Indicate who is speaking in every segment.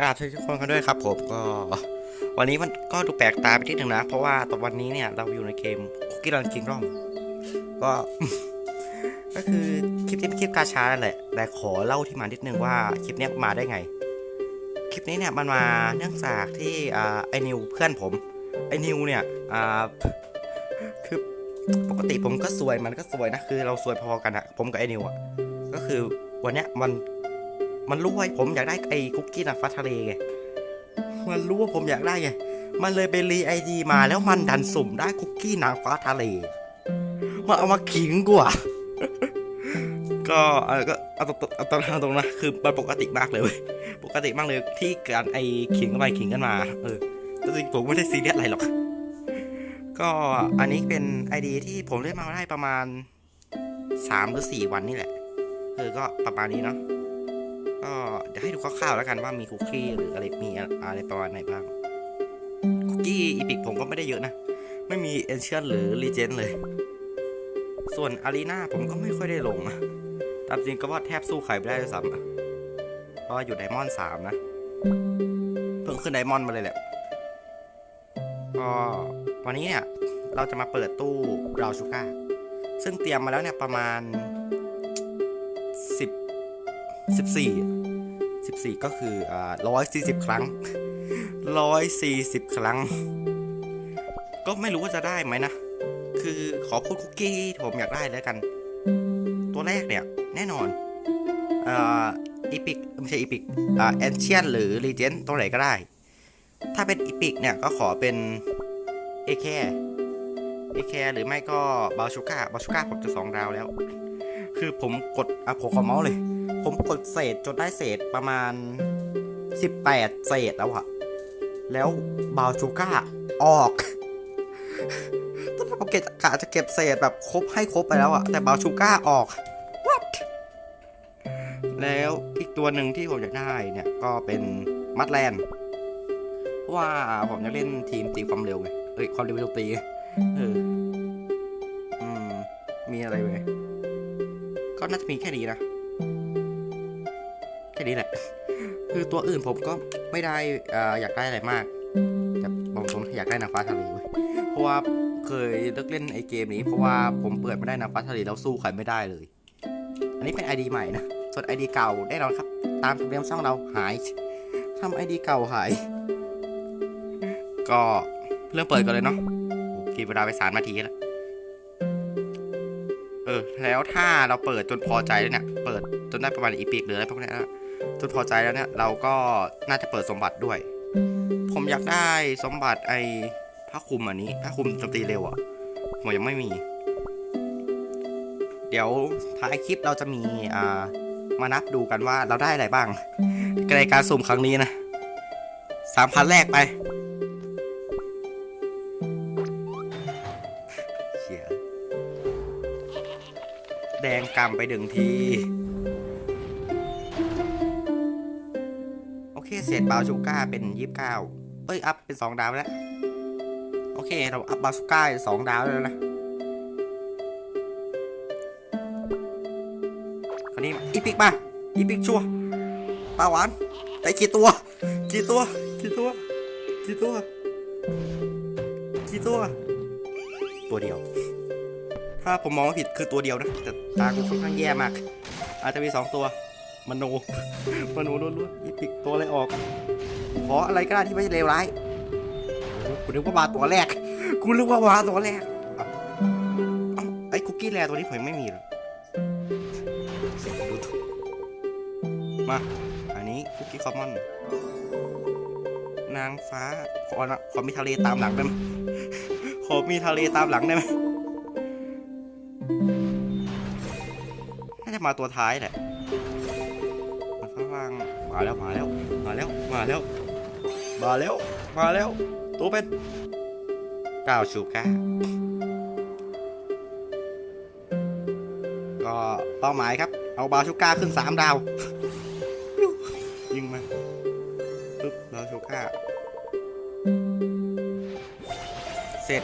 Speaker 1: กราบทุกคนกันด้วยครับผมก็ วันนี้มันก็ดูแปลกตาไปนิดนึงนะ เพราะว่าตอนวันนี้เนี่ยเราอยู่ในเกมคุกกี้รันคิงร่อมก็ ก็คือคลิปนี้เป็นคลิปกาชาแหละ แต่ขอเล่าที่มานิดนึงว่าคลิปนี้มาได้ไง คลิปนี้เนี่ยมันมาเนื่องจากที่อ่าไอ้นิวเพื่อนผมไอ้นิวเนี่ยอ่าคือปกติผมก็สวยมันก็สวยนะคือเราสวยพอกันอะผมกับไอ้นิวอะก็คือวันเนี้ยมัน มันรู้ว่าผมอยากได้ไอ้คุกกี้นางฟ้าทะเลไงมันรู้ว่าผมอยากได้ไงมันเลยไปรีไอดีมาแล้วมันดันสุ่มได้คุกกี้นางฟ้าทะเลมาเอามาขิงกูอะก็เออก็เอาตรงเอาตรงตรงนะคือมันปกติมากเลยเว้ยปกติมากเลยที่การไอ้ขิงกันไปขิงกันมาเออจริงๆผมไม่ได้ซีเรียสอะไรหรอก ก็อันนี้เป็นไอดีที่ผมเล่นมาได้ประมาณสามหรือสี่วันนี่แหละเออก็ประมาณนี้เนาะ ก็เดี๋ยวให้ดูคร่าวๆแล้วกันว่ามีคุกกี้หรืออะไรมีอะไรประมาณไหนบ้าง คุกกี้อีพิกผมก็ไม่ได้เยอะนะ ไม่มีเอนเชียนหรือรีเจนเลย ส่วนอารีนาผมก็ไม่ค่อยได้ลงอะตามจริงก็ว่าแทบสู้ใครไม่ได้ด้วยซ้ำเพราะอยู่ไดมอนด์สามนะ เพิ่งขึ้นไดมอนด์มาเลยแหละก็วันนี้เนี่ยเราจะมาเปิดตู้ราวชูก้าซึ่งเตรียมมาแล้วเนี่ยประมาณ 14 14 ก็คืออ่า140 ครั้ง 140 ครั้ง ก็ไม่รู้ว่าจะได้ไหมนะ คือขอพูดคุกกี้ผมอยากได้แล้วกัน ตัวแรกเนี่ย แน่นอนอีพิกไม่ใช่อีพิกแอนเชียนหรือรีเจนตัวไหนก็ได้ ถ้าเป็นอีพิกเนี่ยก็ขอเป็นเอแคเอแคหรือไม่ก็บาชูก้าบาชูก้าผมจะสองดาวแล้ว คือผมกดอะผคขอเมาส์เลย ผมกดเศษจนได้เศษประมาณ 18 เศษแล้วอะแล้วบาวชูก้าออกตอนแรกผมเก็บกะจะเก็บเศษแบบครบให้ครบไปแล้วอะแต่บาวชูก้าออก what แล้วอีกตัวหนึ่งที่ผมอยากได้เนี่ยก็เป็นมัดแลนเพราะว่าผมจะเล่นทีมตีความเร็วไง เอ้ย ความเร็วโจมตีเออ อืม มีอะไรไหมก็น่าจะมีแค่นี้นะ ค่นี้แหละ คือตัวอื่นผมก็ไม่ได้ออยากได้อะไรมากแต่บอกตรงอยากได้นางฟ้าทะเลเว้ยเพราะว่าเคยเลิกเล่นไอเกมนี้เพราะว่าผมเปิดไม่ได้นางฟ้าทะเลแล้วสู้ใครไม่ได้เลย อันนี้เป็น ID ใหม่นะส่วน ID เก่าแน่นอนครับ ตามธรรมเนียมช่องเราหายทำ ID เก่าหาย ก็เริ่มเปิดกันเลยเนาะกินเวลาไปสามนาทีแล้วเออแล้วถ้าเราเปิดจนพอใจแล้วเนี่ย เปิดจนได้ประมาณอีพิกหรืออะไรพวกนี้ยนะ จนพอใจแล้วเนี่ยเราก็น่าจะเปิดสมบัติด้วย ผมอยากได้สมบัติไอ้ผ้าคลุมอันนี้ผ้าคลุมโจมตีเร็วอะ่ะผมยังไม่มี เดี๋ยวท้ายคลิปเราจะมีอ่ามานับดูกันว่าเราได้อะไรบ้างในการสุ่มครั้งนี้นะสามพันแรกไปแดงกำไปดึงที เศษบาวชูก้าเป็นยี่สิบเก้าเอ้ย อัพเป็นสองดาวแล้ว โอเค เราอัพบาวชูก้าสองดาวแล้วนะ คราวนี้อีพิกมา อีพิกชัวปลาหวานได้กี่ตัว กี่ตัว กี่ตัว กี่ตัว กี่ตัว ตัวเดียว ถ้าผมมองไม่ผิดคือตัวเดียวนะ แต่ตากูค่อนข้างแย่มาก อาจจะมีสองตัว มโนมโนล้วนๆยิปิกตัวอะไรออก ขออะไรก็ได้ที่ไม่เลวร้ายกูนึกว่ามาตัวแรกกูนึกว่ามาตัวแรกไอ้คุกกี้แรตัวนี้ผมยังไม่มีเลยดูถูกมา อันนี้คุกกี้คอมมอน นางฟ้า ขอนะขอมีทะเลตามหลังได้ไหมขอมีทะเลตามหลังได้ไหมน่าจะมาตัวท้ายแหละาง มาแล้วมาแล้ว มาแล้ว มาแล้ว มาแล้ว มาแล้ว ตัวเป็นก้าวชูก้าก็เป้าหมายครับ เอาบาชูก้าขึ้นสามดาว ยิงมาปึ๊บบาชูก้า เสร็จ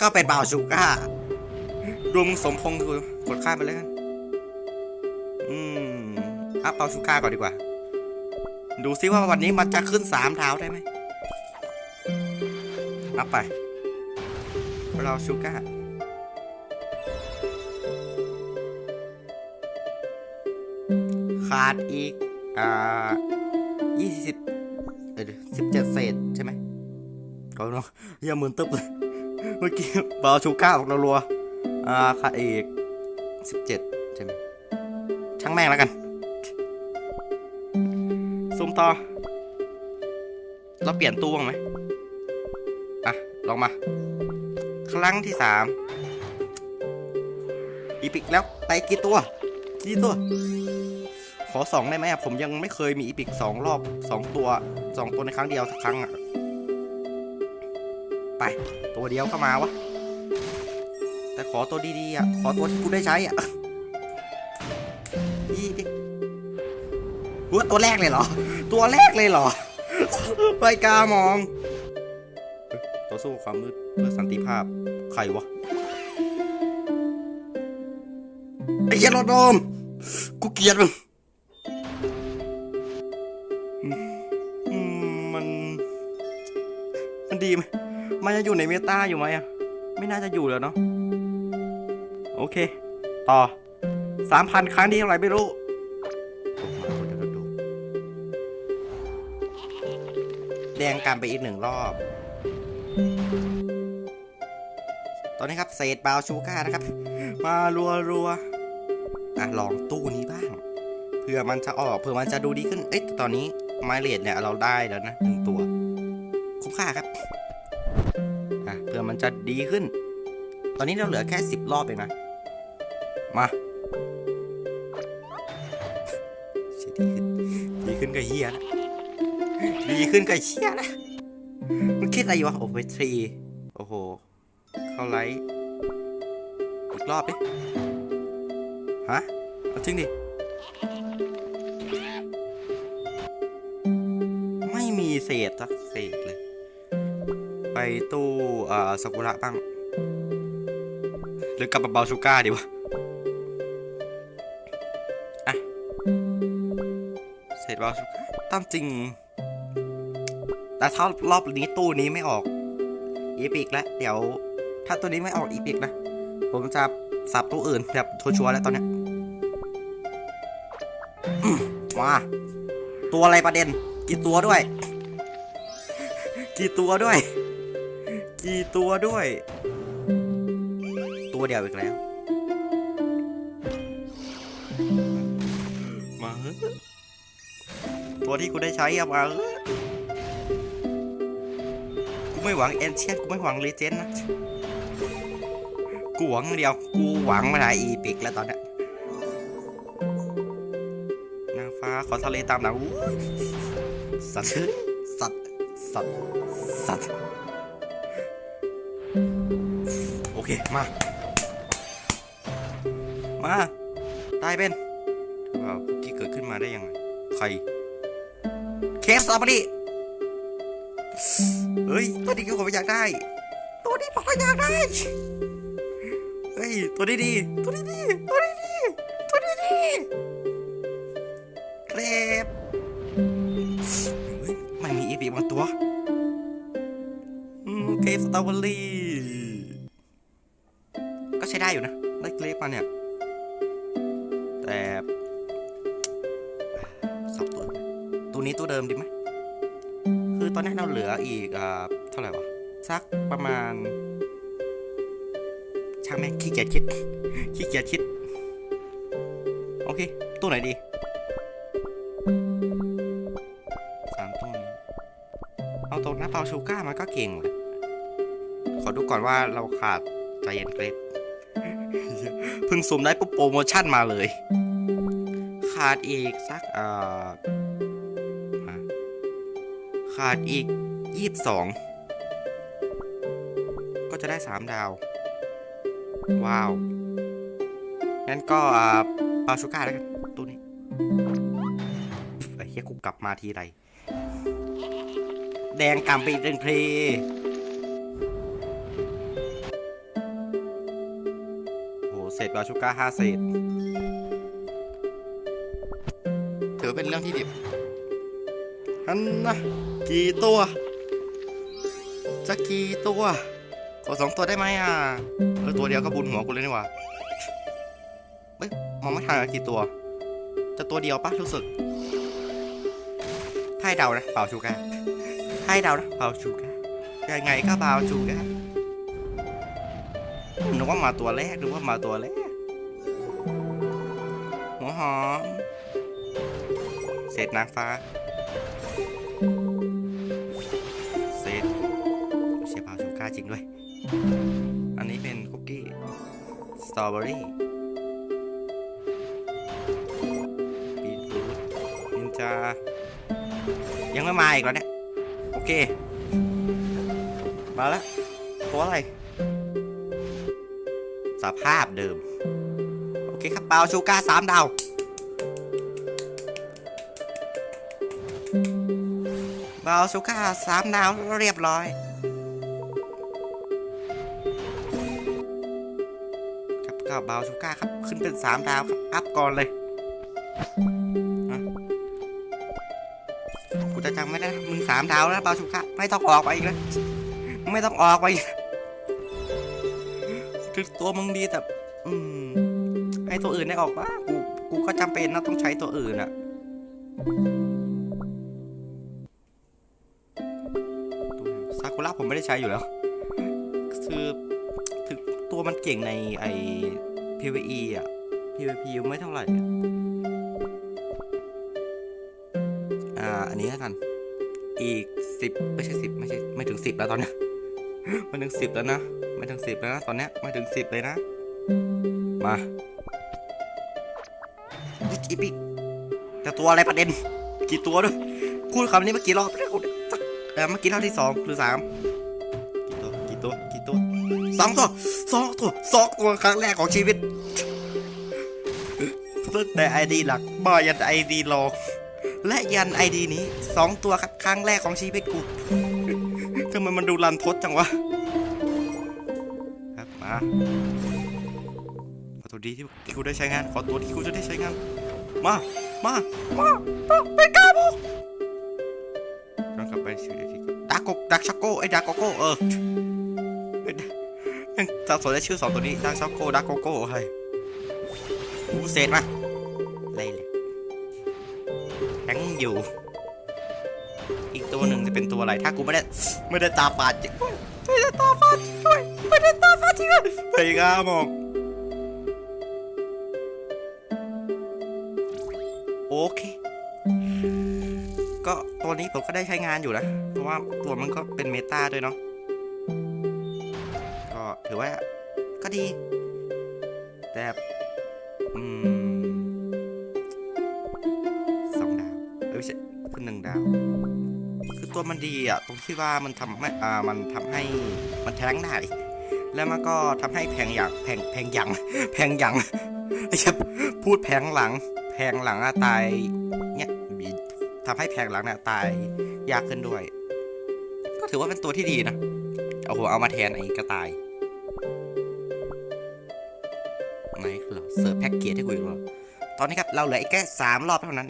Speaker 1: ก็เป็นบาชูก้ารวมสมพงษ์คือกดข้ามไปเลยกัน เปาชูก้าก่อนดีกว่า ดูซิว่าวันนี้มันจะขึ้นสามเท้าได้ไหมรับไป เราชูก้าขาดอีก อ่ายี่สิบเออสิบเจ็ดเศษใช่ไหมเขาเนาะอย่ามืนตึ๊บเลย เมื่อกี้เบาชูก้าออกรัวๆอ่าขาดอีกสิบเจ็ดใช่ไหมช่างแม่งแล้วกันซูม ต่อ เราเปลี่ยนตู้บ้างไหมอะ ลองมา ครั้งที่สามอีพิกแล้วไปกี่ตัว กี่ตัว ขอสองได้ไหมอะผมยังไม่เคยมีอีพิกสองรอบสองตัวสองตัวในครั้งเดียวสักครั้งอะไป ตัวเดียวก็มาวะ แต่ขอตัวดีๆอะขอตัวที่กูได้ใช้อะอีพิก ว่าตัวแรกเลยเหรอ ตัวแรกเลยเหรอไปกามองเฮ้ยต่อสู้ความมืดเพื่อสันติภาพ ใครวะ ไอ้เหี้ยโรดโดม กูเกลียดมึงอืมอืมมัน มันดีไหมมันจะอยู่ในเมตาอยู่ไหมอะไม่น่าจะอยู่แล้วเนาะ โอเค ต่อสามพันครั้งที่เท่าไหร่ไม่รู้ แดงกันไปอีกหนึ่งรอบ ตอนนี้ครับเศษบาวชูก้านะครับ มารัวรัวอะลองตู้นี้บ้าง เพื่อมันจะออกเพื่อมันจะดูดีขึ้น เอ๊ะตอนนี้ไมเลดเนี่ยเราได้แล้วนะหนึ่งตัว คุ้มค่าครับ อะเพื่อมันจะดีขึ้น ตอนนี้เราเหลือแค่สิบรอบเองนะ มาดีขึ้นดีขึ้นกับเฮียนะ ดีขึ้นกับเชียนะมันคิดอะไรอยู่วะโอ้เวทรีโอ้โห เข้าไลท์อีกรอบดิฮะเอาจริงดิ ไม่มีเศษสักเศษเลย ไปตู้เอ่อสกุระบ้าง หรือกลับมาเบาชูก้าดีวะอะเศษเบาชูก้าตามจริง แต่ถ้ารอบนี้ตู้นี้ไม่ออกอีพิกแล้วเดี๋ยว ถ้าตัวนี้ไม่ออกอีพิกนะ ผมจะสับตู้อื่นแบบชัวร์ๆแล้วตอนเนี้ยมาตัวอะไรประเด็น กี่ตัวด้วย กี่ตัวด้วย กี่ตัวด้วย ตัวเดียวอีกแล้ว มาเถอตัวที่กูได้ใช้อะมาเอ ไม่หวังเอนเชียนกูไม่หวังเลเจนด์นะ กูหวังเดียว กูหวังมาได้อีพิกแล้วตอนเนี้ยนางฟ้าขอทะเลตามหลังสัตว์สัตว์สัตว์สัตว์โอเค มา มาตายเป็นว้าวคุกกี้เกิดขึ้นมาได้ยังไง ใคร เคฟสตรอเบอรี่ เฮ้ย ตัวนี้ก็ผมอยากได้ ตัวนี้ผมก็อยากได้ เฮ้ย ตัวนี้ดี ตัวนี้ดี ตัวนี้ดี ตัวนี้ดีเครปเฮ้ยไม่มีอีพีบางตัว อืมเครปสตรอเบอรี่ คือตอนนี้เราเหลืออีกเท่าไหร่วะ สักประมาณ ช่างแม่งขี้เกียจคิด ขี้เกียจคิด โอเค ตู้ไหนดีสามตู้นี้ เอาตรงนะเปาชูก้ามันก็เก่งเลยขอดูก่อนว่าเราขาดใจเย็นเกรฟเพิ่งซูมได้ปุ๊บโปรโมชั่นมาเลย ขาดอีกสัก เอ่อ ขาดอีกยี่สิบสองก็จะได้สามดาว ว้าว งั้นก็อ่าชูก้าแล้วกันตัวนี้ไอ้เฮียกูกลับมาทีไร แดงกำไปอีกหนึ่งเพลโอ้โหเศษปาชูก้าห้าเศษ ถือเป็นเรื่องที่ดิบ อันนะ กี่ตัวจะกี่ตัวขอสองตัวได้ไหมอะเออตัวเดียวก็บุญหัวกูเลยนี่หว่าเฮ้ยมองไม่ทันกี่ตัว จะตัวเดียวปะรู้สึกให้เดานะเปล่าชูกาให้เดานะเปล่าชูกายังไงก็เปล่าชูกานึกว่ามาตัวแรกนึกว่ามาตัวแรกหัวหอมเศษนางฟ้า ตรอเบอรี่บีทรูทนินจา ยังไม่มาอีกแล้วเนี่ย โอเค มาแล้วตัวอะไร สภาพเดิม โอเคครับเปาชูกาสามดาวเบาชูกาสามดาวเรียบร้อย ก็เบาชูก้าครับ ขึ้นเป็นสามดาวครับ อัพก่อนเลยกูจะจำไม่ได้นะมึงสามดาวแล้วเบาชูก้าไม่ต้องออกไปอีกแล้วไม่ต้องออกไปคือตัวมึงดีแต่ อืมให้ตัวอื่นได้ออกบ้างกูกูก็จำเป็นนะต้องใช้ตัวอื่นอะซากุระผมไม่ได้ใช้อยู่แล้ว คือ มันเก่งในไอ PVE อะ PVP ไม่เท่าไหร่อ่า อันนี้แล้วกัน อีกสิบไม่ใช่สิบไม่ใช่ไม่ถึงสิบแล้วตอนเนี้ยไม่ถึงสิบแล้วนะ ไม่ถึงสิบแล้วนะ ตอนเนี้ยไม่ถึงสิบเลยนะ มาอุ๊ยอีปิกแต่ตัวอะไรประเด็น กี่ตัวด้วย พูดคำนี้เมื่อกี่รอบแล้วเออเมื่อกี้รอบที่สองหรือสาม องตัวสองตัวสองตัวครั้งแรกของชีวิตตั้งแต่ไอดีหลักมายันไอดีรองและยันไอดีนี้สองตัวครับครั้งแรกของชีวิตกูทำไมมันดูรันทดจังวะ ครับมาขอตัวดีที่กูได้ใช้งาน ขอตัวที่กูจะได้ใช้งาน มา มา มามาเป็นกาโบย้อนกลับไปชื่อเดียวที่ดักกดักชักโก้ไอ้ดักโกโก้เออ สับสนได้ชื่อสองตัวนี้ดักช็อกโกดักโกโก้อะไรกูเสร็จมาเลยเลยแทงอยู่ อีกตัวหนึ่งจะเป็นตัวอะไร ถ้ากูไม่ได้ไม่ได้ตาฝาดจริงไม่ได้ตาฝาดด้วยไม่ได้ตาฝาดจริงด้วยไปก้ามองโอเค ก็ตัวนี้ผมก็ได้ใช้งานอยู่นะ เพราะว่าตัวมันก็เป็นเมตาด้วยเนาะ เพิ่งหนึ่งดาว คือตัวมันดีอะตรงที่ว่ามันทำให้อ่ามันทำให้มันแทงได้แล้วมันก็ทำให้แพงอย่างแพงแพงอย่างแพงอย่างไม่ใช่พูดแพงหลัง แพงหลังอะตายเนี่ยมีทำให้แพงหลังเนี่ยตายยากขึ้นด้วย ก็ถือว่าเป็นตัวที่ดีนะเอาหัวเอามาแทนไอ้กระต่ายไหนเหรอเสิร์ฟแพ็กเกจให้กูอีกเหรอตอนนี้ครับเราเหลืออีกแค่สามรอบเท่านั้น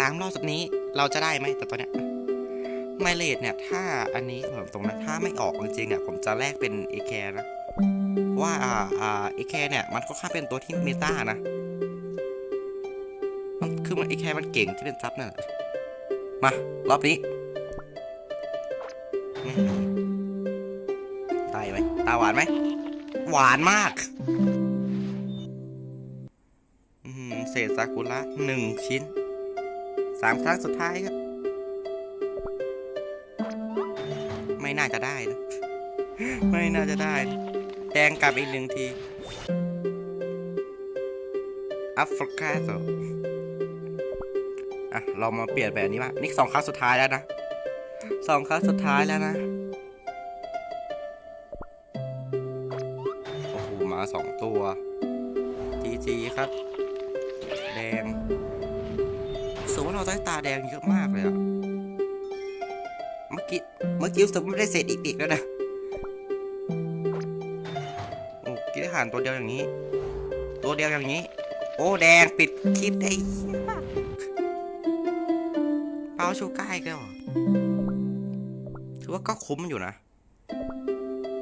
Speaker 1: สามรอบสุดนี้เราจะได้ไหมแต่ตอนเนี้ยไมเลดเนี่ย ถ้าอันนี้ผมตรงนั้นถ้าไม่ออกจริงๆเนี่ย ผมจะแลกเป็นเอแคนะเพราะว่าอ่าอ่าเอแคเนี่ย มันก็ค่าเป็นตัวที่เมตานะ มันคือมันเอแคมันเก่งที่เป็นซับนั่นแหละมา รอบนี้ตายไหมตาหวานไหม หวานมากอืมเศษซากุระหนึ่งชิ้น สามครั้งสุดท้ายครับ ไม่น่าจะได้นะ ไม่น่าจะได้นะแดงกลับอีกหนึ่งทีอัฟริกาโซอะ เรามาเปลี่ยนแบบนี้มานี่สองครั้งสุดท้ายแล้วนะสองครั้งสุดท้ายแล้วนะ โอ้โหหมาสองตัวจีจีครับ เราได้ตาแดงเยอะมากเลยอะเมื่อกี้เมื่อกี้สึกว่าไม่ได้เศษอีกอีกแล้วนะโอ้กินอาหารตัวเดียวอย่างนี้ ตัวเดียวอย่างนี้ โอ้แดงปิดคลิปได้เหี้ากเปล่าชูก้าอีกล้วเหรอถือว่าก็คุ้มอยู่นะ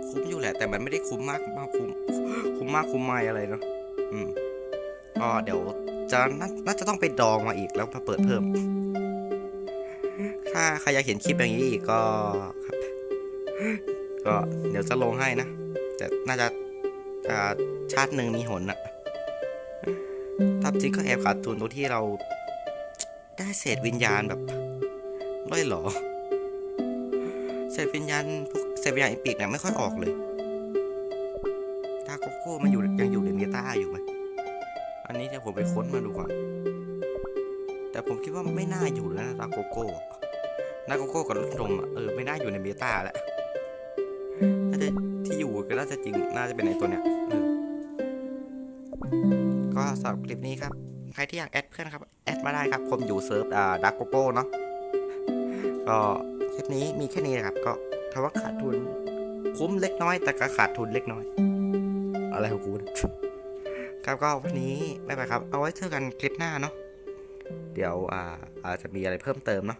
Speaker 1: คุ้มอยู่แหละ แต่มันไม่ได้คุ้มมากมากคุ้มคุ้มมากคุ้มไม่อะไรเนาะอืมก็เดี๋ยว จะน่าจะต้องไปดองมาอีกแล้วมาเปิดเพิ่ม ถ้าใครอยากเห็นคลิปอย่างนี้อีกก็ครับ ก็เดี๋ยวจะลงให้นะ แต่น่าจะชาติหนึ่งมีหนอะตามจริงก็แอบขาดทุนตรงที่เราได้เศษวิญญาณแบบล่อยหลอเศษวิญญาณพวกเศษวิญญาณอีปิกเนี่ยไม่ค่อยออกเลยดาโกโก้มันอยู่ยังอยู่ในเมตาอยู่ไหม อันนี้เดี๋ยวผมไปค้นมาดูก่อน แต่ผมคิดว่าไม่น่าอยู่แล้วนะดาโกโก้ดาโกโก้กับลูกนมเออไม่น่าอยู่ในเมตาแล้วน่าจะที่อยู่ก็น่าจะจริงน่าจะเป็นไอตัวเนี้ยก็สำหรับคลิปนี้ครับ ใครที่อยากแอดเพื่อนครับ แอดมาได้ครับ ผมอยู่เซิร์ฟอ่าดักโกโก้เนาะก็คลิปนี้มีแค่นี้นะครับ ก็คำว่าขาดทุน คุ้มเล็กน้อย แต่ก็ขาดทุนเล็กน้อย อะไรของกู ครับก็วันนี้บ๊ายบายครับ เอาไว้เจอกันคลิปหน้าเนาะเดี๋ยวอาอาจจะมีอะไรเพิ่มเติมเนาะ